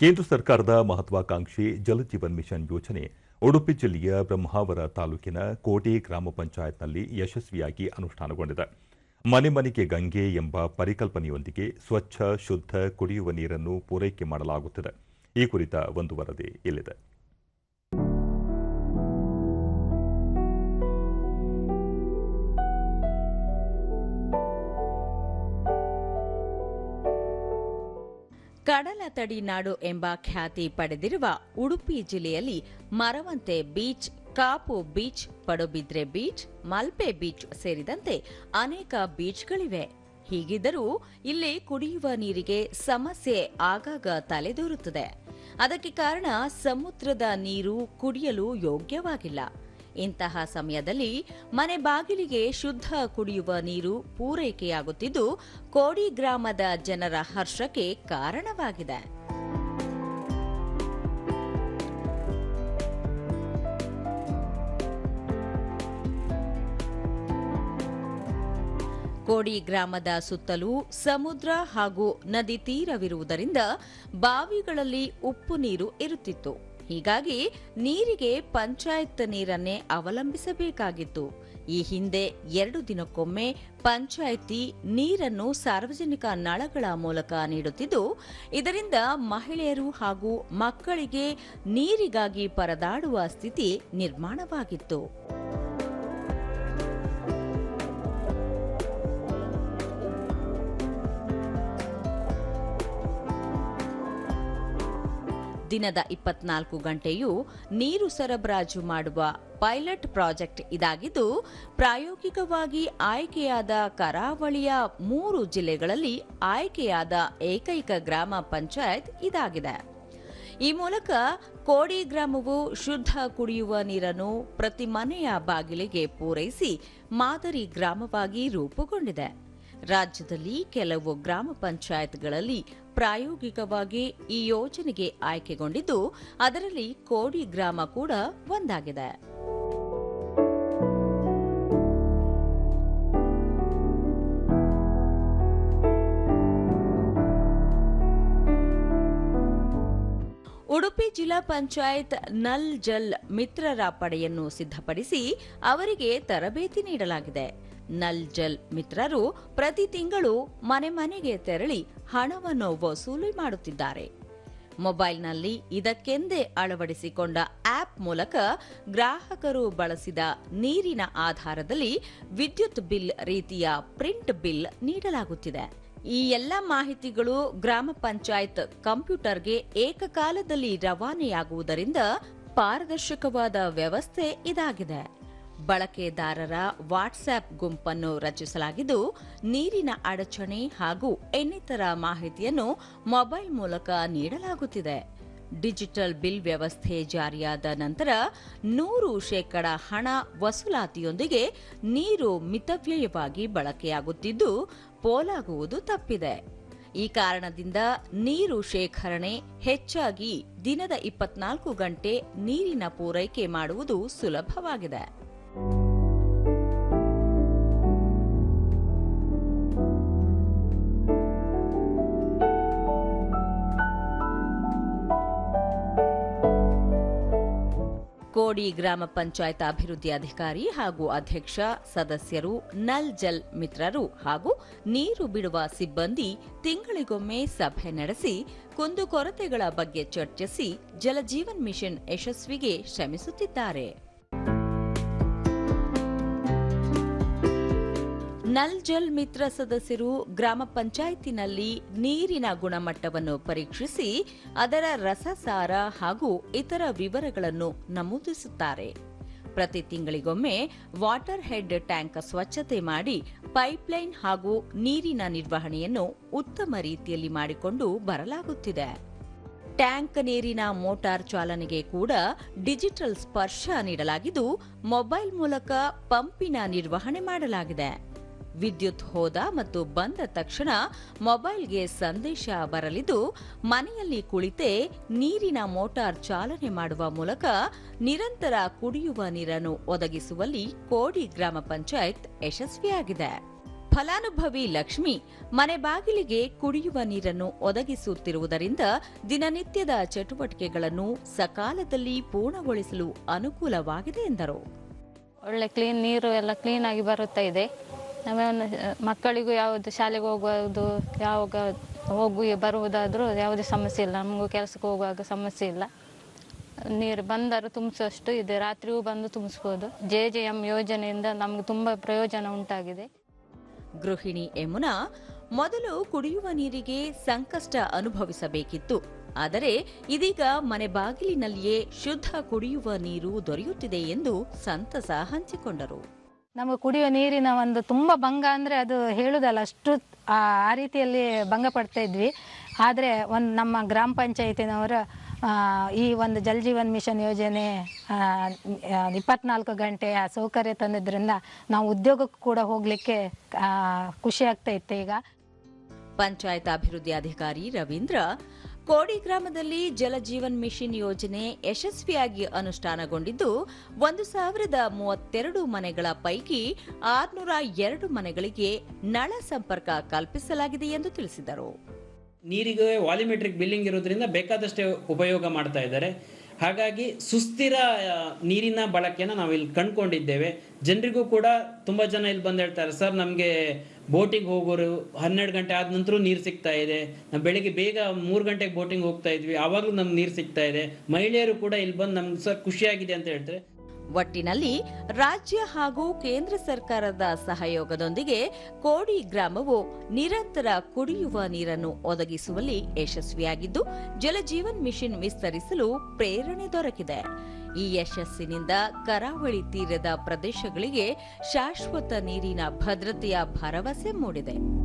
ಕೇಂದ್ರ ಸರ್ಕಾರದ ಮಹತ್ವಾಕಾಂಕ್ಷಿ ಜಲಜೀವನ್ ಮಿಷನ್ ಯೋಜನೆ ಉಡುಪಿ ಜಿಲ್ಲೆಯ ಬ್ರಹ್ಮಾವರ ತಾಲೂಕಿನ ಕೋಟೆ ಗ್ರಾಮ ಪಂಚಾಯತ್ನಲ್ಲಿ ಯಶಸ್ವಿಯಾಗಿ ಅನುಷ್ಠಾನಗೊಂಡಿದೆ. ಮನೆ ಮನೆಗೆ ಗಂಗೆ ಎಂಬ ಪರಿಕಲ್ಪನೆಯೊಂದಿಗೆ ಸ್ವಚ್ಛ, ಶುದ್ಧ ಕುಡಿಯುವ ನೀರನ್ನು ಪೂರೈಕೆ ಮಾಡಲಾಗುತ್ತಿದೆ. ಈ ಕುರಿತ ಒಂದು ವರದಿ ಇಲ್ಲಿದೆ. ಕಡಲ ತಡಿ ನಾಡು ಎಂಬ ಖ್ಯಾತಿ ಪಡೆದಿರುವ ಉಡುಪಿ ಜಿಲ್ಲೆಯಲ್ಲಿ Maravanthe beach, Kapu beach, Padubidri beach, Malpe beach ಸೇರಿದಂತೆ ಅನೇಕ ಬೀಚ್ಗಳಿವೆ. ಹೀಗಿದ್ದರೂ ಇಲ್ಲಿ ಕುಡಿಯುವ ನೀರಿಗೆ ಸಮಸ್ಯೆ ಆಗಾಗ ತಲೆದೋರುತ್ತದೆ. ಅದಕ್ಕೆ ಕಾರಣ ಸಮುದ್ರದ ನೀರು ಕುಡಿಯಲು ಯೋಗ್ಯವಾಗಿಲ್ಲ. ಇಂತಹ ಸಮಯದಲ್ಲಿ ಮನೆ ಬಾಗಿಲಿಗೆ ಶುದ್ಧ ಕುಡಿಯುವ ನೀರು ಪೂರೈಕೆಯಾಗುತ್ತಿದ್ದು, ಕೋಡಿ ಗ್ರಾಮದ ಜನರ ಹರ್ಷಕ್ಕೆ ಕಾರಣವಾಗಿದೆ. ಕೋಡಿ ಗ್ರಾಮದ ಸುತ್ತಲೂ ಸಮುದ್ರ ಹಾಗೂ ನದಿ ತೀರವಿರುವುದರಿಂದ ಬಾವಿಗಳಲ್ಲಿ ಉಪ್ಪು ನೀರು ಇರುತ್ತಿತ್ತು. ಹೀಗಾಗಿ ನೀರಿಗೆ ಪಂಚಾಯತ್ ನೀರನ್ನೇ ಅವಲಂಬಿಸಬೇಕಾಗಿತ್ತು. ಈ ಹಿಂದೆ ಎರಡು ದಿನಕ್ಕೊಮ್ಮೆ ಪಂಚಾಯಿತಿ ನೀರನ್ನು ಸಾರ್ವಜನಿಕ ನಳಗಳ ಮೂಲಕ ನೀಡುತ್ತಿದ್ದು, ಇದರಿಂದ ಮಹಿಳೆಯರು ಹಾಗೂ ಮಕ್ಕಳಿಗೆ ನೀರಿಗಾಗಿ ಪರದಾಡುವ ಸ್ಥಿತಿ ನಿರ್ಮಾಣವಾಗಿತ್ತು. ದಿನದ ಇಪ್ಪತ್ನಾಲ್ಕು ಗಂಟೆಯೂ ನೀರು ಸರಬರಾಜು ಮಾಡುವ ಪೈಲಟ್ ಪ್ರಾಜೆಕ್ಟ್ ಇದಾಗಿದ್ದು, ಪ್ರಾಯೋಗಿಕವಾಗಿ ಆಯ್ಕೆಯಾದ ಕರಾವಳಿಯ ಮೂರು ಜಿಲ್ಲೆಗಳಲ್ಲಿ ಆಯ್ಕೆಯಾದ ಏಕೈಕ ಗ್ರಾಮ ಪಂಚಾಯತ್ ಇದಾಗಿದೆ. ಈ ಮೂಲಕ ಕೋಡಿ ಗ್ರಾಮವು ಶುದ್ಧ ಕುಡಿಯುವ ನೀರನ್ನು ಪ್ರತಿ ಮನೆಯ ಬಾಗಿಲಿಗೆ ಪೂರೈಸಿ ಮಾದರಿ ಗ್ರಾಮವಾಗಿ ರೂಪುಗೊಂಡಿದೆ. ರಾಜ್ಯದಲ್ಲಿ ಕೆಲವು ಗ್ರಾಮ ಪಂಚಾಯತ್ಗಳಲ್ಲಿ ಪ್ರಾಯೋಗಿಕವಾಗಿ ಈ ಯೋಜನೆಗೆ ಆಯ್ಕೆಗೊಂಡಿದ್ದು, ಅದರಲ್ಲಿ ಕೋಡಿ ಗ್ರಾಮ ಕೂಡ ಒಂದಾಗಿದೆ. ಉಡುಪಿ ಜಿಲ್ಲಾ ಪಂಚಾಯತ್ ನಲ್ ಜಲ್ ಮಿತ್ರರ ಪಡೆಯನ್ನು ಸಿದ್ಧಪಡಿಸಿ ಅವರಿಗೆ ತರಬೇತಿ ನೀಡಲಾಗಿದೆ. ನಲ್ ಜಲ್ ಮಿತ್ರರು ಪ್ರತಿ ತಿಂಗಳು ಮನೆ ಮನೆಗೆ ತೆರಳಿ ಹಣವನ್ನು ವಸೂಲಿ ಮಾಡುತ್ತಿದ್ದಾರೆ. ಮೊಬೈಲ್ನಲ್ಲಿ ಇದಕ್ಕೆಂದೇ ಅಳವಡಿಸಿಕೊಂಡ ಆಪ್ ಮೂಲಕ ಗ್ರಾಹಕರು ಬಳಸಿದ ನೀರಿನ ಆಧಾರದಲ್ಲಿ ವಿದ್ಯುತ್ ಬಿಲ್ ರೀತಿಯ ಪ್ರಿಂಟ್ ಬಿಲ್ ನೀಡಲಾಗುತ್ತಿದೆ. ಈ ಎಲ್ಲ ಮಾಹಿತಿಗಳು ಗ್ರಾಮ ಪಂಚಾಯತ್ ಕಂಪ್ಯೂಟರ್ಗೆ ಏಕಕಾಲದಲ್ಲಿ ರವಾನೆಯಾಗುವುದರಿಂದ ಪಾರದರ್ಶಕವಾದ ವ್ಯವಸ್ಥೆ ಇದಾಗಿದೆ. ಬಳಕೆದಾರರ ವಾಟ್ಸ್ಆಪ್ ಗುಂಪನ್ನು ರಚಿಸಲಾಗಿದ್ದು, ನೀರಿನ ಅಡಚಣೆ ಹಾಗೂ ಇನ್ನಿತರ ಮಾಹಿತಿಯನ್ನು ಮೊಬೈಲ್ ಮೂಲಕ ನೀಡಲಾಗುತ್ತಿದೆ. ಡಿಜಿಟಲ್ ಬಿಲ್ ವ್ಯವಸ್ಥೆ ಜಾರಿಯಾದ ನಂತರ ನೂರು ಶೇಕಡ ಹಣ ವಸೂಲಾತಿಯೊಂದಿಗೆ ನೀರು ಮಿತವ್ಯಯವಾಗಿ ಬಳಕೆಯಾಗುತ್ತಿದ್ದು, ಪೋಲಾಗುವುದು ತಪ್ಪಿದೆ. ಈ ಕಾರಣದಿಂದ ನೀರು ಶೇಖರಣೆ ಹೆಚ್ಚಾಗಿ ದಿನದ ಇಪ್ಪತ್ನಾಲ್ಕು ಗಂಟೆ ನೀರಿನ ಪೂರೈಕೆ ಮಾಡುವುದು ಸುಲಭವಾಗಿದೆ. ಕೋಡಿ ಗ್ರಾಮ ಪಂಚಾಯತ್ ಅಭಿವೃದ್ಧಿ ಅಧಿಕಾರಿ ಹಾಗೂ ಅಧ್ಯಕ್ಷ ಸದಸ್ಯರು ನಲ್ ಜಲ್ ಮಿತ್ರರು ಹಾಗೂ ನೀರು ಬಿಡುವ ಸಿಬ್ಬಂದಿ ತಿಂಗಳಿಗೊಮ್ಮೆ ಸಭೆ ನಡೆಸಿ ಕುಂದುಕೊರತೆಗಳ ಬಗ್ಗೆ ಚರ್ಚಿಸಿ ಜಲಜೀವನ್ ಮಿಷನ್ ಯಶಸ್ವಿಗೆ ಶ್ರಮಿಸುತ್ತಿದ್ದಾರೆ. ನಲ್ ಜಲ್ ಮಿತ್ರ ಸದಸ್ಯರು ಗ್ರಾಮ ಪಂಚಾಯಿತಿನಲ್ಲಿ ನೀರಿನ ಗುಣಮಟ್ಟವನ್ನು ಪರೀಕ್ಷಿಸಿ ಅದರ ರಸಸಾರ ಹಾಗೂ ಇತರ ವಿವರಗಳನ್ನು ನಮೂದಿಸುತ್ತಾರೆ. ಪ್ರತಿ ತಿಂಗಳಿಗೊಮ್ಮೆ ವಾಟರ್ ಹೆಡ್ ಟ್ಯಾಂಕ್ ಸ್ವಚ್ಛತೆ ಮಾಡಿ ಪೈಪ್ಲೈನ್ ಹಾಗೂ ನೀರಿನ ನಿರ್ವಹಣೆಯನ್ನು ಉತ್ತಮ ರೀತಿಯಲ್ಲಿ ಮಾಡಿಕೊಂಡು ಬರಲಾಗುತ್ತಿದೆ. ಟ್ಯಾಂಕ್ ನೀರಿನ ಮೋಟಾರ್ ಚಾಲನೆಗೆ ಕೂಡ ಡಿಜಿಟಲ್ ಸ್ಪರ್ಶ ನೀಡಲಾಗಿದ್ದು, ಮೊಬೈಲ್ ಮೂಲಕ ಪಂಪಿನ ನಿರ್ವಹಣೆ ಮಾಡಲಾಗಿದೆ. ವಿದ್ಯುತ್ ಹೋದ ಮತ್ತು ಬಂದ ತಕ್ಷಣ ಮೊಬೈಲ್ಗೆ ಸಂದೇಶ ಬರಲಿದ್ದು, ಮನೆಯಲ್ಲಿ ಕುಳಿತೇ ನೀರಿನ ಮೋಟಾರ್ ಚಾಲನೆ ಮಾಡುವ ಮೂಲಕ ನಿರಂತರ ಕುಡಿಯುವ ನೀರನ್ನು ಒದಗಿಸುವಲ್ಲಿ ಕೋಡಿ ಗ್ರಾಮ ಪಂಚಾಯತ್ ಯಶಸ್ವಿಯಾಗಿದೆ. ಫಲಾನುಭವಿ ಲಕ್ಷ್ಮಿ ಮನೆ ಬಾಗಿಲಿಗೆ ಕುಡಿಯುವ ನೀರನ್ನು ಒದಗಿಸುತ್ತಿರುವುದರಿಂದ ದಿನನಿತ್ಯದ ಚಟುವಟಿಕೆಗಳನ್ನು ಸಕಾಲದಲ್ಲಿ ಪೂರ್ಣಗೊಳಿಸಲು ಅನುಕೂಲವಾಗಿದೆ ಎಂದರು. ಒಳ್ಳೆ ಕ್ಲೀನ್ ನೀರು ಎಲ್ಲ ಕ್ಲೀನ್ ಆಗಿ ಬರುತ್ತಾ ಇದೆ. ನಮ್ಮನ್ನು ಮಕ್ಕಳಿಗೂ ಯಾವುದು, ಶಾಲೆಗೆ ಹೋಗುವುದು, ಯಾವಾಗ ಹೋಗು, ಬರುವುದಾದರೂ ಯಾವುದೇ ಸಮಸ್ಯೆ ಇಲ್ಲ. ನಮಗೂ ಕೆಲಸಕ್ಕೆ ಹೋಗುವಾಗ ಸಮಸ್ಯೆ ಇಲ್ಲ. ನೀರು ಬಂದರೂ ತುಂಬಿಸುವಷ್ಟು ಇದೆ. ರಾತ್ರಿಯೂ ಬಂದು ತುಂಬಿಸ್ಬೋದು. ಜೆ ಜೆ ಎಂ ಯೋಜನೆಯಿಂದ ನಮಗೆ ತುಂಬ ಪ್ರಯೋಜನ ಉಂಟಾಗಿದೆ. ಗೃಹಿಣಿ ಯಮುನಾ ಮೊದಲು ಕುಡಿಯುವ ನೀರಿಗೆ ಸಂಕಷ್ಟ ಅನುಭವಿಸಬೇಕಿತ್ತು. ಆದರೆ ಇದೀಗ ಮನೆ ಬಾಗಿಲಿನಲ್ಲಿಯೇ ಶುದ್ಧ ಕುಡಿಯುವ ನೀರು ದೊರೆಯುತ್ತಿದೆ ಎಂದು ಸಂತಸ ಹಂಚಿಕೊಂಡರು. ನಮಗೆ ಕುಡಿಯುವ ನೀರಿನ ಒಂದು ತುಂಬ ಭಂಗ ಅಂದರೆ ಅದು ಹೇಳುದಲ್ಲ, ಅಷ್ಟು ಆ ರೀತಿಯಲ್ಲಿ ಭಂಗ ಪಡ್ತಾ ಇದ್ವಿ. ಆದರೆ ಒಂದು ನಮ್ಮ ಗ್ರಾಮ ಪಂಚಾಯತಿನವರ ಈ ಒಂದು ಜಲ್ ಜೀವನ್ ಮಿಷನ್ ಯೋಜನೆ ಇಪ್ಪತ್ನಾಲ್ಕು ಗಂಟೆ ಆ ಸೌಕರ್ಯ ತಂದಿದ್ದರಿಂದ ನಾವು ಉದ್ಯೋಗಕ್ಕೂ ಕೂಡ ಹೋಗಲಿಕ್ಕೆ ಖುಷಿ ಆಗ್ತಾ ಇತ್ತು ಈಗ. ಪಂಚಾಯತ್ ಅಭಿವೃದ್ಧಿ ಅಧಿಕಾರಿ ರವೀಂದ್ರ ಕೋಡಿ ಗ್ರಾಮದಲ್ಲಿ ಜಲಜೀವನ್ ಮಿಷನ್ ಯೋಜನೆ ಯಶಸ್ವಿಯಾಗಿ ಅನುಷ್ಠಾನಗೊಂಡಿದ್ದು, ಒಂದು ಸಾವಿರದ ಮೂವತ್ತೆರಡು ಮನೆಗಳ ಪೈಕಿ ಆರುನೂರ ಎರಡು ಮನೆಗಳಿಗೆ ನಳ ಸಂಪರ್ಕ ಕಲ್ಪಿಸಲಾಗಿದೆ ಎಂದು ತಿಳಿಸಿದರು. ನೀರಿಗೆ ವಾಲಿಮೆಟ್ರಿಕ್ ಬಿಲ್ಲಿಂಗ್ ಇರೋದ್ರಿಂದ ಬೇಕಾದಷ್ಟೇ ಉಪಯೋಗ ಮಾಡ್ತಾ ಇದ್ದಾರೆ. ಹಾಗಾಗಿ ಸುಸ್ಥಿರ ನೀರಿನ ಬಳಕೆಯನ್ನು ನಾವು ಇಲ್ಲಿ ಕಂಡುಕೊಂಡಿದ್ದೇವೆ. ಜನರಿಗೂ ಕೂಡ ತುಂಬ ಜನ ಇಲ್ಲಿ ಬಂದು ಹೇಳ್ತಾರೆ, ಸರ್, ನಮಗೆ ಬೋಟಿಂಗ್ ಹೋಗೋರು ಹನ್ನೆರಡು ಗಂಟೆ ಆದ ನಂತರ ನೀರು ಸಿಗ್ತಾ ಇದೆ. ನಾವು ಬೆಳಿಗ್ಗೆ ಬೇಗ ಮೂರು ಗಂಟೆಗೆ ಬೋಟಿಂಗ್ ಹೋಗ್ತಾ ಇದ್ವಿ. ಆವಾಗಲೂ ನಮ್ಗೆ ನೀರು ಸಿಗ್ತಾ ಇದೆ. ಮಹಿಳೆಯರು ಕೂಡ ಇಲ್ಲಿ ಬಂದು ನಮ್ಗೆ ಸರ್ ಖುಷಿಯಾಗಿದೆ ಅಂತ ಹೇಳ್ತಾರೆ. ಒಟ್ಟಿನಲ್ಲಿ ರಾಜ್ಯ ಹಾಗೂ ಕೇಂದ್ರ ಸರ್ಕಾರದ ಸಹಯೋಗದೊಂದಿಗೆ ಕೋಡಿ ಗ್ರಾಮವು ನಿರಂತರ ಕುಡಿಯುವ ನೀರನ್ನು ಒದಗಿಸುವಲ್ಲಿ ಯಶಸ್ವಿಯಾಗಿದ್ದು, ಜಲಜೀವನ್ ಮಿಷನ್ ವಿಸ್ತರಿಸಲು ಪ್ರೇರಣೆ ದೊರಕಿದೆ. ಈ ಯಶಸ್ಸಿನಿಂದ ಕರಾವಳಿ ತೀರದ ಪ್ರದೇಶಗಳಿಗೆ ಶಾಶ್ವತ ನೀರಿನ ಭದ್ರತೆಯ ಭರವಸೆ ಮೂಡಿದೆ.